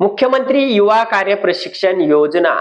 मुख्यमंत्री युवा कार्य प्रशिक्षण योजना.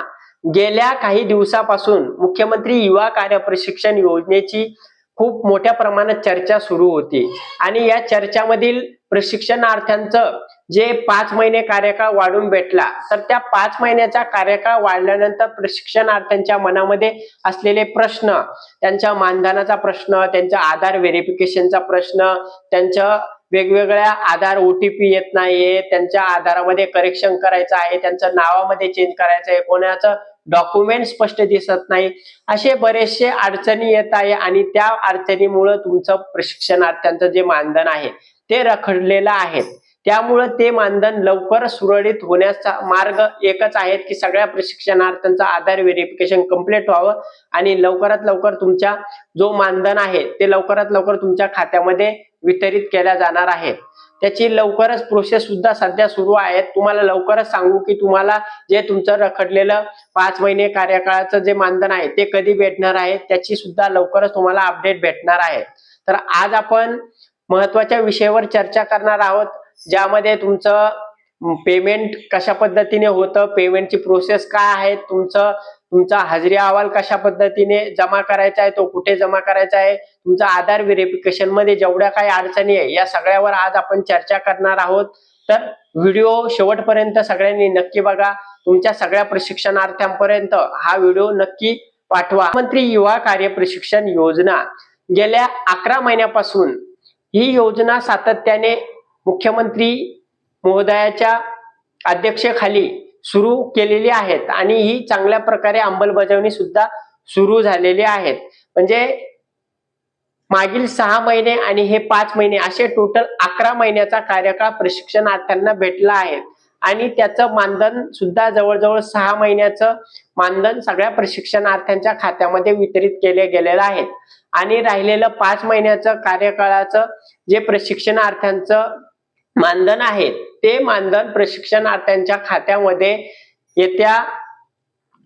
गेल्या काही दिवसापासून मुख्यमंत्री युवा कार्य प्रशिक्षण योजनेची खूप मोठ्या प्रमाणात चर्चा सुरू होती. आणि या चर्चामधील प्रशिक्षणार्थ्यांचं जे पाच महिने कार्यकाळ वाढून भेटला तर त्या पाच महिन्याचा कार्यकाळ वाढल्यानंतर प्रशिक्षणार्थ्यांच्या मनामध्ये असलेले प्रश्न त्यांच्या मानधनाचा प्रश्न त्यांचा आधार व्हेरिफिकेशनचा प्रश्न त्यांच्या वेगवेगळ्या आधार ओटीपी येत नाहीये. त्यांच्या आधारामध्ये करेक्शन करायचं आहे. त्यांचं नावामध्ये चेंज करायचं आहे. कोणाचं डॉक्युमेंट स्पष्ट दिसत नाही. असे बरेचसे अडचणी येत आहे आणि त्या अडचणीमुळे तुमचं प्रशिक्षणार्थ्यांचं जे मानधन आहे ते रखडलेलं आहे. त्यामुळं ते मानधन लवकर सुरळीत होण्याचा मार्ग एकच आहे की सगळ्या प्रशिक्षणार्थ्यांचं आधार व्हेरिफिकेशन कंप्लीट व्हावं आणि लवकरात लवकर तुमच्या जो मानधन आहे ते लवकरात लवकर तुमच्या खात्यामध्ये वितरित केल्या जाणार आहे त्याची लवकरच प्रोसेस सुद्धा सध्या सुरू आहे तुम्हाला लवकरच सांगू की तुम्हाला जे तुमचं रखडलेलं पाच महिने कार्यकाळाचं जे मानधन आहे ते कधी भेटणार आहे त्याची सुद्धा लवकरच तुम्हाला अपडेट भेटणार आहे. तर आज आपण महत्त्वाच्या विषयावर चर्चा करणार आहोत ज्यामध्ये तुमचं पेमेंट कशा पद्धतीने होतं पेमेंटची प्रोसेस काय आहे तुमचं तुमचा हजेरी अहवाल कशा पद्धतीने जमा करायचा आहे तो कुठे जमा करायचा आहे तुमचा आधार व्हेरिफिकेशनमध्ये जेवढ्या काही अडचणी आहे या सगळ्यावर आज आपण चर्चा करणार आहोत. तर व्हिडिओ शेवटपर्यंत सगळ्यांनी नक्की बघा. तुमच्या सगळ्या प्रशिक्षणार्थ्यांपर्यंत हा व्हिडिओ नक्की पाठवा. मंत्री युवा कार्य प्रशिक्षण योजना. गेल्या अकरा महिन्यापासून ही योजना सातत्याने मुख्यमंत्री महोदयाच्या अध्यक्षेखाली सुरू केलेली आहेत आणि ही चांगल्या प्रकारे अंमलबजावणी सुद्धा सुरू झालेली आहेत. म्हणजे मागील सहा महिने आणि हे पाच महिने असे टोटल अकरा महिन्याचा कार्यकाळ प्रशिक्षणार्थ्यांना भेटला आहे. आणि त्याचं मानधन सुद्धा जवळजवळ सहा महिन्याचं मानधन सगळ्या प्रशिक्षणार्थ्यांच्या खात्यामध्ये वितरित केले गेलेलं आहे. आणि राहिलेलं पाच महिन्याचं कार्यकाळाचं जे प्रशिक्षणार्थ्यांचं मानधन आहे ते मानधन प्रशिक्षणार्थ्यांच्या खात्यामध्ये येत्या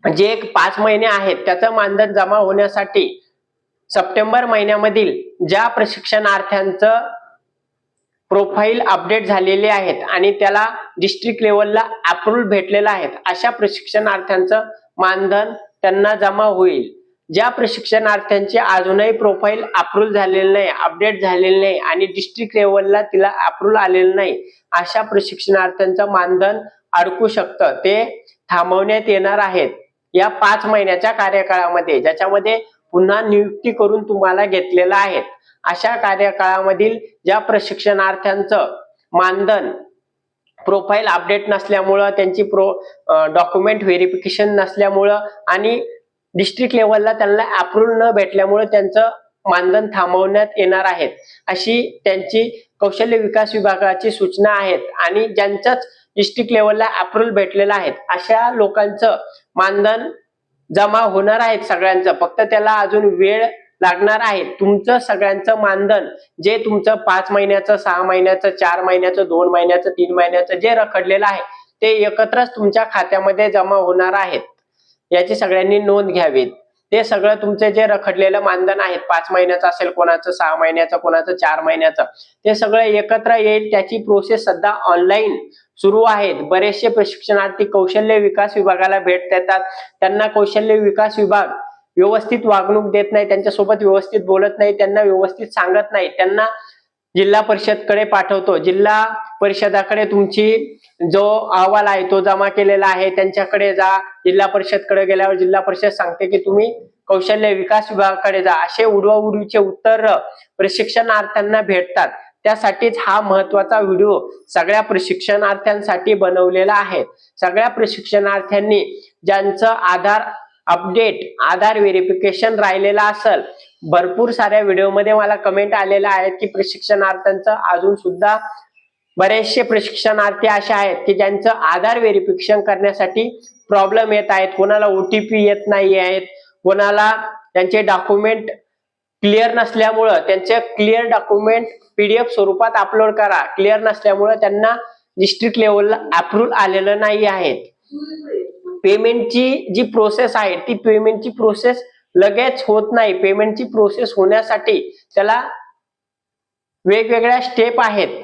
जे एक पाच महिने आहेत त्याचं मानधन जमा होण्यासाठी सप्टेंबर महिन्यामधील ज्या प्रशिक्षणार्थ्यांचं प्रोफाईल अपडेट झालेले आहेत आणि त्याला डिस्ट्रिक्ट लेवलला अप्रुव्ह भेटलेला आहे अशा प्रशिक्षणार्थ्यांचं मानधन त्यांना जमा होईल. ज्या प्रशिक्षणार्थ्यांचे अजूनही प्रोफाईल अप्रूव्ह झालेलं नाही अपडेट झालेलं नाही आणि डिस्ट्रिक्ट लेवलला तिला अप्रूव्ह आलेलं नाही अशा प्रशिक्षणार्थ्यांचं मानधन अडकू शकतं. ते थांबवण्यात येणार आहेत. या पाच महिन्याच्या कार्यकाळामध्ये ज्याच्यामध्ये पुन्हा नियुक्ती करून तुम्हाला घेतलेलं आहे. अशा कार्यकाळामधील ज्या प्रशिक्षणार्थ्यांचं मानधन प्रोफाईल अपडेट नसल्यामुळं त्यांची प्रो डॉक्युमेंट व्हेरिफिकेशन नसल्यामुळं आणि डिस्ट्रिक्ट लेवलला त्यांना अप्रुव्ह न भेटल्यामुळे त्यांचं मानधन थांबवण्यात येणार आहेत अशी त्यांची कौशल्य विकास विभागाची सूचना आहेत आणि ज्यांच्याच डिस्ट्रिक्ट लेवलला अप्रुव्ह भेटलेलं आहे अशा लोकांचं मानधन जमा होणार आहेत सगळ्यांचं. फक्त त्याला अजून वेळ लागणार आहे. तुमचं सगळ्यांचं मानधन जे तुमचं पाच महिन्याचं सहा महिन्याचं चार महिन्याचं दोन महिन्याचं तीन महिन्याचं जे रखडलेलं आहे ते एकत्रच तुमच्या खात्यामध्ये जमा होणार आहेत. याची सगळ्यांनी नोंद घ्यावी ते सगळं तुमचे जे रखडलेलं मानधन आहेत पाच महिन्याचं असेल कोणाचं सहा महिन्याचं कोणाचं चार महिन्याचं ते सगळं एकत्र येईल. त्याची प्रोसेस सध्या ऑनलाईन सुरू आहेत. बरेचसे प्रशिक्षणार्थी कौशल्य विकास विभागाला भेट देतात. त्यांना कौशल्य विकास विभाग व्यवस्थित वागणूक देत नाही त्यांच्यासोबत व्यवस्थित बोलत नाही त्यांना व्यवस्थित सांगत नाही. त्यांना जिल्हा परिषदकडे पाठवतो. जिल्हा परिषदाकडे तुमची जो अहवाल आहे तो जमा केलेला आहे त्यांच्याकडे जा. जिल्हा परिषदकडे गेल्यावर जिल्हा परिषद सांगते की तुम्ही कौशल्य विकास विभागाकडे जा. असे उडवाउडवीचे उत्तर प्रशिक्षणार्थ्यांना भेटतात. त्यासाठीच हा महत्त्वाचा व्हिडिओ सगळ्या प्रशिक्षणार्थ्यांसाठी बनवलेला आहे. सगळ्या प्रशिक्षणार्थ्यांनी ज्यांचं आधार अपडेट आधार व्हेरिफिकेशन राहिलेलं असेल भरपूर साऱ्या व्हिडिओमध्ये मला कमेंट आलेल्या आहेत की प्रशिक्षणार्थ्यांचं अजून सुद्धा बरेचसे प्रशिक्षणार्थी असे आहेत की ज्यांचं आधार व्हेरिफिकेशन करण्यासाठी प्रॉब्लेम येत आहेत कोणाला ओटीपी येत नाही आहेत कोणाला त्यांचे डॉक्युमेंट क्लिअर नसल्यामुळं त्यांचे क्लिअर डॉक्युमेंट पीडीएफ स्वरूपात अपलोड करा. क्लिअर नसल्यामुळं त्यांना डिस्ट्रिक्ट लेवलला अप्रूव्हल आलेलं नाही आहे. पेमेंटची जी प्रोसेस आहे ती पेमेंटची प्रोसेस लगेच होत नाही. पेमेंटची प्रोसेस होण्यासाठी त्याला वेगवेगळ्या स्टेप आहेत.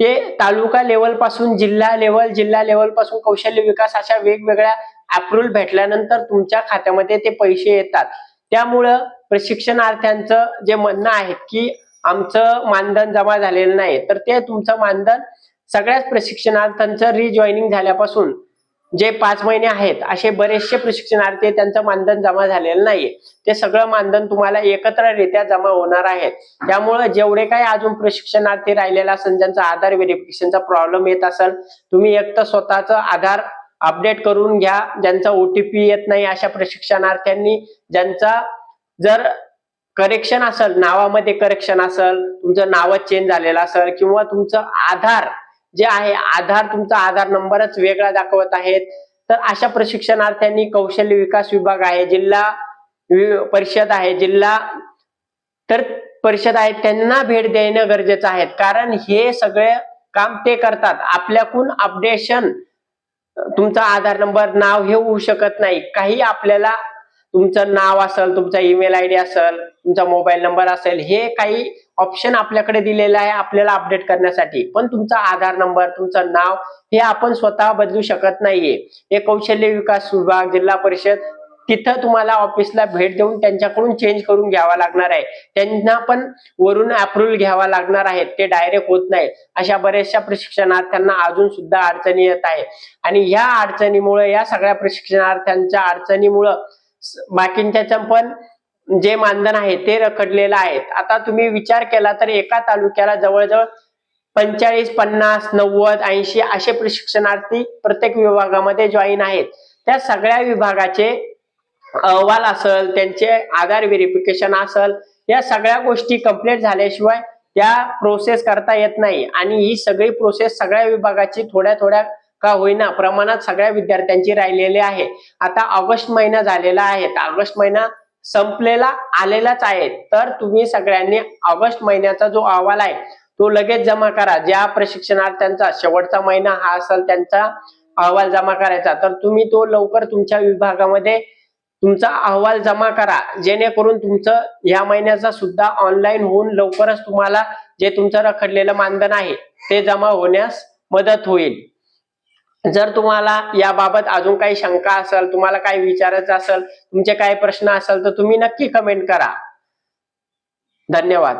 ते तालुका लेवलपासून जिल्हा लेवल जिल्हा लेवलपासून कौशल्य विकास अशा वेगवेगळ्या अप्रुव्हल भेटल्यानंतर तुमच्या खात्यामध्ये ते पैसे येतात. त्यामुळं प्रशिक्षणार्थ्यांचं जे म्हणणं आहे की आमचं मानधन जमा झालेलं नाही तर ते तुमचं मानधन सगळ्याच प्रशिक्षणार्थ्यांचं रिजॉईनिंग झाल्यापासून जे पाच महिने आहेत असे बरेचसे प्रशिक्षणार्थी त्यांचं मानधन जमा झालेलं नाहीये. ते सगळं मानधन तुम्हाला एकत्ररित्या जमा होणार आहे. त्यामुळे जेवढे काही अजून प्रशिक्षणार्थी राहिलेला असेल ज्यांचा आधार व्हेरिफिकेशनचा प्रॉब्लेम येत असेल तुम्ही एक तर स्वतःचं आधार अपडेट करून घ्या. ज्यांचा ओटीपी येत नाही अशा प्रशिक्षणार्थ्यांनी ज्यांचा जर करेक्शन असेल नावामध्ये करेक्शन असेल तुमचं नावच चेंज झालेलं असेल किंवा तुमचं आधार जे आहे आधार तुमचा आधार नंबरच वेगळा दाखवत आहेत. तर अशा प्रशिक्षणार्थ्यांनी कौशल्य विकास विभाग आहे जिल्हा वि- परिषद आहे जिल्हा तर परिषद आहे त्यांना भेट देणं गरजेचं आहे. कारण हे सगळे काम ते करतात. आपल्याकडून अपडेशन तुमचा आधार नंबर नाव हे होऊ शकत नाही. काही आपल्याला तुमचं नाव असेल तुमचा ईमेल आय डी असेल तुमचा मोबाईल नंबर असेल हे काही ऑप्शन आपल्याकडे दिलेलं आहे आपल्याला अपडेट करण्यासाठी. पण तुमचा आधार नंबर तुमचं नाव हे आपण स्वतः बदलू शकत नाहीये. हे कौशल्य विकास विभाग जिल्हा परिषद तिथं तुम्हाला ऑफिसला भेट देऊन त्यांच्याकडून चेंज करून घ्यावा लागणार आहे. त्यांना पण वरून अप्रुव्हल घ्यावा लागणार आहे. ते डायरेक्ट होत नाही. अशा बऱ्याचशा प्रशिक्षणार्थ्यांना अजून सुद्धा अडचणी येत आहे. आणि या अडचणीमुळे या सगळ्या प्रशिक्षणार्थ्यांच्या अडचणीमुळं बाकींच्या पण जे मानधन आहे ते रखडलेलं आहे आता तुम्ही विचार केला तर एका तालुक्याला जवळजवळ पंचेचाळीस पन्नास नव्वद ऐंशी असे प्रशिक्षणार्थी प्रत्येक विभागामध्ये जॉईन आहेत. त्या सगळ्या विभागाचे अहवाल असेल त्यांचे आधार व्हेरिफिकेशन असेल या सगळ्या गोष्टी कंप्लीट झाल्याशिवाय त्या प्रोसेस करता येत नाही. आणि ही सगळी प्रोसेस सगळ्या विभागाची थोड्या थोड्या का होईना प्रमाणात सगळ्या विद्यार्थ्यांची राहिलेली आहे. आता ऑगस्ट महिना झालेला आहे. ऑगस्ट महिना संपलेला आलेलाच आहे. तर तुम्ही सगळ्यांनी ऑगस्ट महिन्याचा जो अहवाल आहे तो लगेच जमा करा. ज्या प्रशिक्षणार्थ्यांचा शेवटचा महिना हा असेल त्यांचा अहवाल जमा करायचा. तर तुम्ही तो लवकर तुमच्या विभागामध्ये तुमचा अहवाल जमा करा. जेणेकरून तुमचं ह्या महिन्याचा सुद्धा ऑनलाईन होऊन लवकरच तुम्हाला जे तुमचं रखडलेलं मानधन आहे ते जमा होण्यास मदत होईल. जर तुम्हाला याबाबत अजून काही शंका असेल तुम्हाला काही विचारायचं असेल तुमचे काही प्रश्न असेल तर तुम्ही नक्की कमेंट करा. धन्यवाद.